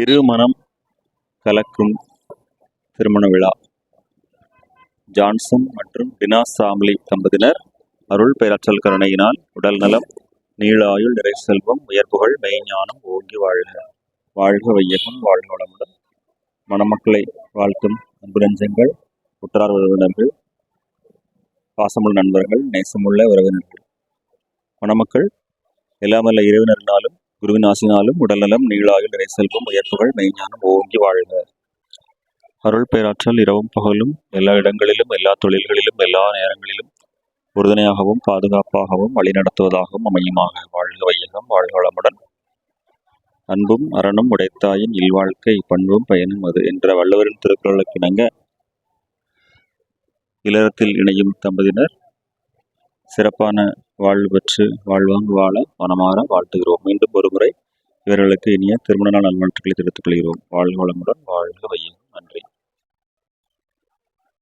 இருமனம் கலக்கும் திருமண விழா. ஜான்சன் மற்றும் பினா சாம்லி தம்பதியினர் அருள் பேராற்றல் கருணையினால் உடல் நலம் நீளாயுள் நிறை செல்வம் உயர்புகள் மெய்ஞானம் ஓங்கி வாழ்க. வாழ்க வையகம் வாழ்க வளமுடன். மணமக்களை வாழ்த்தும் அன்புரஞ்சங்கள் உற்றார் உறவினர்கள் பாசமுள்ள நண்பர்கள் நேசமுள்ள உறவினர்கள். மணமக்கள் எல்லாமல்ல இறைவனரினாலும் குருவின் ஆசினாலும் உடல்நலம் நீளாயுள் நிறை செல்வம் உயர்ப்புகள் மெய்ஞானம் ஓங்கி வாழ்க. அருள் பேராற்றல் இரவும் பகலும் எல்லா இடங்களிலும் எல்லா தொழில்களிலும் எல்லா நேரங்களிலும் உறுதுணையாகவும் பாதுகாப்பாகவும் வழிநடத்துவதாகவும் அமையுமாக. வாழ்க வையகம் வாழ்க வளமுடன். அன்பும் அறனும் உடைத்தாயின் இல்வாழ்க்கை பண்பும் பயனும் அது என்ற வள்ளுவரின் திருக்குறளுக்கு இணங்க இல்லறத்தில் இணையும் தம்பதியினர் சிறப்பான வாழ்வு பெற்று வாழ்வாங்கு வாழ மனமாற வாழ்த்துகிறோம். மீண்டும் ஒருமுறை இவர்களுக்கு இனிய திருமண நாள் நல்வாழ்த்துக்களை தெரிவித்துக் கொள்கிறோம். வாழ்க வளமுடன் வாழ்க வையம்